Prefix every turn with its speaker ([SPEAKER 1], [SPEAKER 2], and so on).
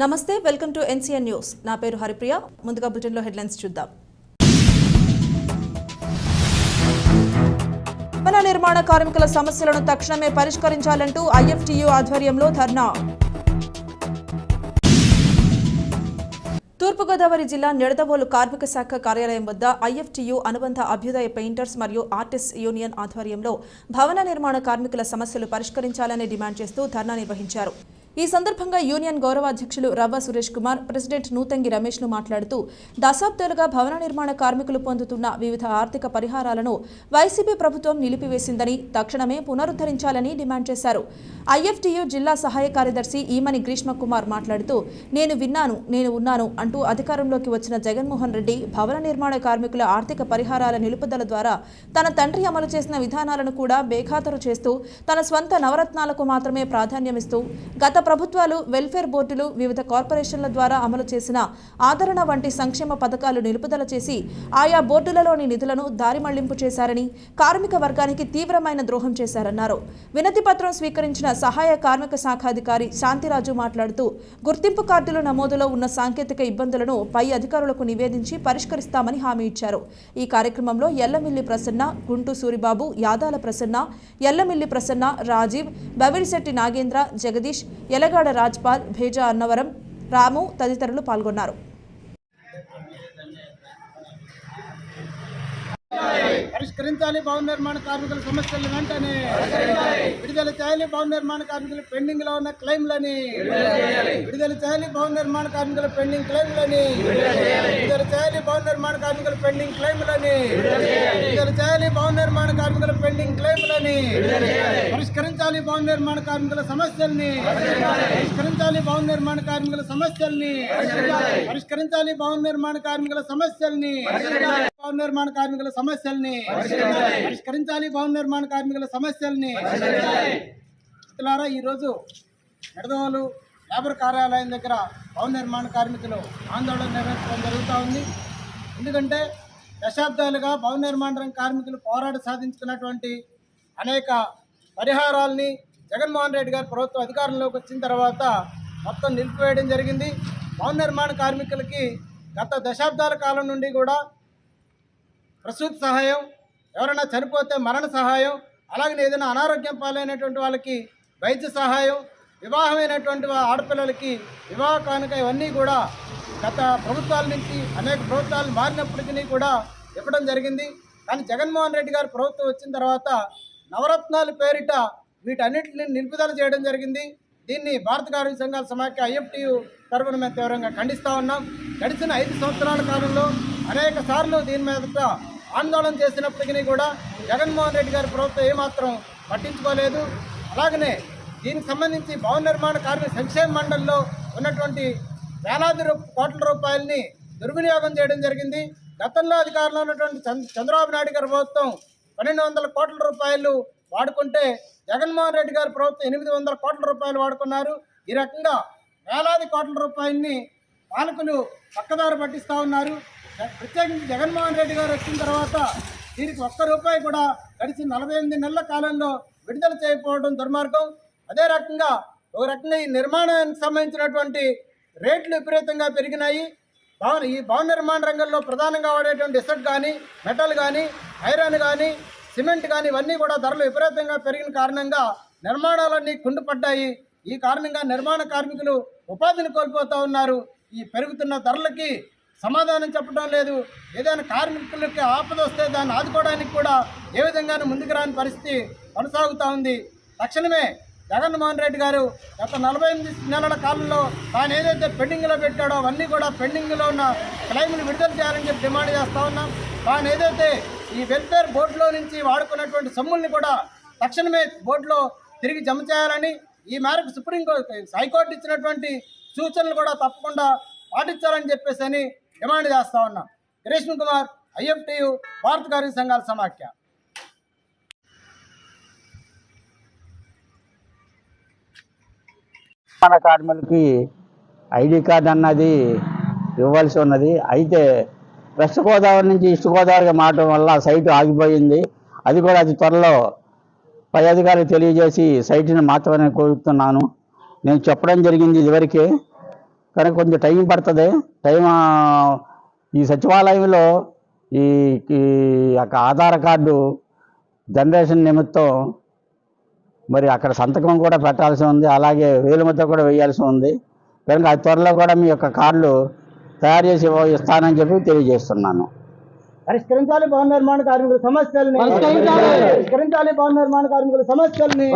[SPEAKER 1] నమస్తే welcome to NCN news. నా పేరు హరిప్రియ. ముందుగా బులెటిన్లో హెడ్లైన్స్ చూద్దాం. భవన నిర్మాణ కార్మికుల సమస్యలను తక్షణమే పరిష్కరించాలంటూ ఐఎఫ్టీయూ ఆధ్వర్యంలో ధర్నా. తూర్పుగోదావరి జిల్లా నిడదవోలు కార్మిక శాఖ కార్యాలయం వద్ద ఐఎఫ్టీయూ అనుబంధ అభ్యుదయ పెయింటర్స్ మరియు ఆర్టిస్ట్ యూనియన్ ఆధ్వర్యంలో భవన నిర్మాణ కార్మికుల సమస్యలు పరిష్కరించాలని డిమాండ్ చేస్తూ ధర్నా నిర్వహించారు. ఈ సందర్భంగా యూనియన్ గౌరవాధ్యక్షులు రవ్వ సురేష్ కుమార్ ప్రెసిడెంట్ నూతంగి రమేష్లు మాట్లాడుతూ దశాబ్దాలుగా భవన నిర్మాణ కార్మికులు పొందుతున్న వివిధ ఆర్థిక పరిహారాలను వైసీపీ ప్రభుత్వం నిలిపివేసిందని తక్షణమే పునరుద్ధరించాలని డిమాండ్ చేశారు. ఐఎఫ్టీయూ జిల్లా సహాయ కార్యదర్శి ఈమని గ్రీష్మ కుమార్ మాట్లాడుతూ నేను విన్నాను నేను ఉన్నాను అంటూ అధికారంలోకి వచ్చిన జగన్మోహన్ రెడ్డి భవన నిర్మాణ కార్మికుల ఆర్థిక పరిహారాల నిలుపుదల ద్వారా తన తండ్రి అమలు చేసిన విధానాలను కూడా బేఖాతరు చేస్తూ తన స్వంత నవరత్నాలకు మాత్రమే ప్రాధాన్యమిస్తూ గత ప్రభుత్వాలు వెల్ఫేర్ బోర్డులు వివిధ కార్పొరేషన్ల ద్వారా అమలు చేసిన ఆదరణ వంటి సంక్షేమ పథకాలు నిలుపుదల చేసి ఆయా బోర్డులలోని నిధులను దారి మళ్ళింపు చేశారని కార్మిక వర్గానికి తీవ్రమైన ద్రోహం చేశారన్నారు. వినతి పత్రం స్వీకరించిన సహాయ కార్మిక శాఖ అధికారి శాంతిరాజు మాట్లాడుతూ గుర్తింపు కార్డుల నమోదులో ఉన్న సాంకేతిక ఇబ్బందులను పై అధికారులకు నివేదించి పరిష్కరిస్తామని హామీ ఇచ్చారు. ఈ కార్యక్రమంలో ఎల్లమిల్లి ప్రసన్న గుంటు సూరిబాబు యాదాల ప్రసన్న ఎల్లమిల్లి ప్రసన్న రాజీవ్ బవిరిశెట్టి నాగేంద్ర జగదీష్ ఎలగాడ రాజ్పాల్ భేజా అన్నవరం రాము తదితరులు పాల్గొన్నారు.
[SPEAKER 2] పరిష్కరించాలి. భవన నిర్మాణ కార్మికుల సమస్యలు వెంటనే విడుదల చేయాలి. భవన నిర్మాణ కార్మికులు పెండింగ్లో ఉన్న క్లెయిమ్లని విడుదల చేయాలి. భవన నిర్మాణ కార్మికుల పెండింగ్ క్లెయిమ్లని విడుదల చేయాలి. భవన నిర్మాణ కార్మికుల పెండింగ్ క్లెయిమ్లని విడుదల చేయాలి. భవన నిర్మాణ కార్మికుల పెండింగ్ క్లెయిమ్లని పరిష్కరించాలి. భవన నిర్మాణ కార్మికుల సమస్యల్ని పరిష్కరించాలి. భవన నిర్మాణ కార్మికుల సమస్యల్ని పరిష్కరించాలి. భవన నిర్మాణ కార్మికుల సమస్యల్ని భవన నిర్మాణ కార్మికుల సమస్యల్ని పరిష్కరించాలి. భవన నిర్మాణ కార్మికుల సమస్యల్ని. మిత్రులారా ఈరోజు నిడదవోలు లేబర్ కార్యాలయం దగ్గర భవన నిర్మాణ కార్మికులు ఆందోళన నిర్వహించడం జరుగుతూ ఉంది. ఎందుకంటే దశాబ్దాలుగా భవన నిర్మాణ రంగ కార్మికులు పోరాట సాధించుకున్నటువంటి అనేక పరిహారాల్ని జగన్మోహన్ రెడ్డి గారి ప్రభుత్వం అధికారంలోకి వచ్చిన తర్వాత మొత్తం నిలిపివేయడం జరిగింది. భవన నిర్మాణ కార్మికులకి గత దశాబ్దాల కాలం నుండి కూడా ప్రసూతి సహాయం ఎవరైనా చనిపోతే మరణ సహాయం అలాగే ఏదైనా అనారోగ్యం పాలైనటువంటి వాళ్ళకి వైద్య సహాయం వివాహమైనటువంటి ఆడపిల్లలకి వివాహ కానుక ఇవన్నీ కూడా గత ప్రభుత్వాల నుంచి అనేక ప్రభుత్వాలు మారినప్పటికీ కూడా ఇవ్వడం జరిగింది. కానీ జగన్మోహన్ రెడ్డి గారి ప్రభుత్వం వచ్చిన తర్వాత నవరత్నాల పేరిట వీటన్నిటిని నిలుపుదల చేయడం జరిగింది. దీన్ని భారత కార్మిక సంఘాల సమాఖ్య ఐఎఫ్టియు తరఫున మేము తీవ్రంగా ఖండిస్తూ ఉన్నాం. గడిచిన ఐదు సంవత్సరాల కాలంలో అనేక సార్లు దీని మీద ఆందోళన చేసినప్పటికీ కూడా జగన్మోహన్ రెడ్డి గారి ప్రభుత్వం ఏమాత్రం పట్టించుకోలేదు. అలాగనే దీనికి సంబంధించి భవన నిర్మాణ కార్మిక సంక్షేమ మండలిలో ఉన్నటువంటి వేలాది రూ కోట్ల రూపాయలని దుర్వినియోగం చేయడం జరిగింది. గతంలో అధికారంలో ఉన్నటువంటి చంద్ర చంద్రబాబు నాయుడు గారి ప్రభుత్వం పన్నెండు వందల కోట్ల రూపాయలు వాడుకుంటే జగన్మోహన్ రెడ్డి గారి ప్రభుత్వం ఎనిమిది వందల కోట్ల రూపాయలు వాడుకున్నారు. ఈ రకంగా వేలాది కోట్ల రూపాయలని పాలకులు పక్కదారి పట్టిస్తూ ఉన్నారు. ప్రత్యేకించి జగన్మోహన్ రెడ్డి గారు వచ్చిన తర్వాత దీనికి ఒక్క రూపాయి కూడా గడిచిన నలభై ఎనిమిది నెలల కాలంలో విడుదల చేయకపోవడం దుర్మార్గం. అదే రకంగా ఒక రకంగా ఈ నిర్మాణానికి సంబంధించినటువంటి రేట్లు విపరీతంగా పెరిగినాయి. భవన ఈ భవన నిర్మాణ రంగంలో ప్రధానంగా వాడేటువంటి ఇసట్ కానీ మెటల్ కానీ ఐరన్ కానీ సిమెంట్ కానీ ఇవన్నీ కూడా ధరలు విపరీతంగా పెరిగిన కారణంగా నిర్మాణాలన్నీ కుండుపడ్డాయి ఈ కారణంగా నిర్మాణ కార్మికులు ఉపాధిని కోల్పోతూ ఉన్నారు. ఈ పెరుగుతున్న ధరలకి సమాధానం చెప్పడం లేదు. ఏదైనా కార్మికులకి ఆపద వస్తే దాన్ని ఆదుకోవడానికి కూడా ఏ విధంగానూ ముందుకు రాని పరిస్థితి కొనసాగుతూ ఉంది. తక్షణమే జగన్మోహన్ రెడ్డి గారు గత నలభై ఎనిమిది నెలల కాలంలో తాను ఏదైతే పెండింగ్లో పెట్టాడో అవన్నీ కూడా పెండింగ్లో ఉన్న క్లైమ్లు విడుదల చేయాలని చెప్పి డిమాండ్ చేస్తూ ఉన్నాం. తాను ఏదైతే ఈ వెల్ఫేర్ బోర్డులో నుంచి వాడుకున్నటువంటి సొమ్ముల్ని కూడా తక్షణమే బోర్డులో తిరిగి జమ చేయాలని ఈ మేరకు సుప్రీంకోర్టు హైకోర్టు ఇచ్చినటువంటి సూచనలు కూడా తప్పకుండా పాటించాలని చెప్పేసి అని డిమాండ్ చేస్తా ఉన్నాం. రేష్మ కుమార్ ఐఎఫ్టియు భారత కార్మిక సంఘాల సమాఖ్య.
[SPEAKER 3] మన కార్మికులకి ఐడి కార్డు అన్నది ఇవ్వాల్సి ఉన్నది. అయితే వెస్ట్ గోదావరి నుంచి ఈస్ట్ గోదావరికి మారడం వల్ల సైటు ఆగిపోయింది. అది కూడా అది త్వరలో పై అధికారులు తెలియజేసి సైట్ని మార్చమని కోరుతున్నాను. నేను చెప్పడం జరిగింది ఇదివరకే. కానీ కొంచెం టైం పడుతుంది. టైం ఈ సచివాలయంలో ఈ ఈ యొక్క ఆధార్ కార్డు జనరేషన్ నిమిత్తం మరి అక్కడ సంతకం కూడా పెట్టాల్సి ఉంది. అలాగే వేలుముద్ర కూడా వేయాల్సి ఉంది. కనుక అతి త్వరలో కూడా మీ యొక్క కార్డులు తయారు చేసి ఇస్తానని చెప్పి తెలియజేస్తున్నాను.
[SPEAKER 2] పరిష్కరించాలి భవన నిర్మాణ కార్మికుల సమస్యల్ని. పరిష్కరించాలి. భవన నిర్మాణ కార్మికుల సమస్యల్ని.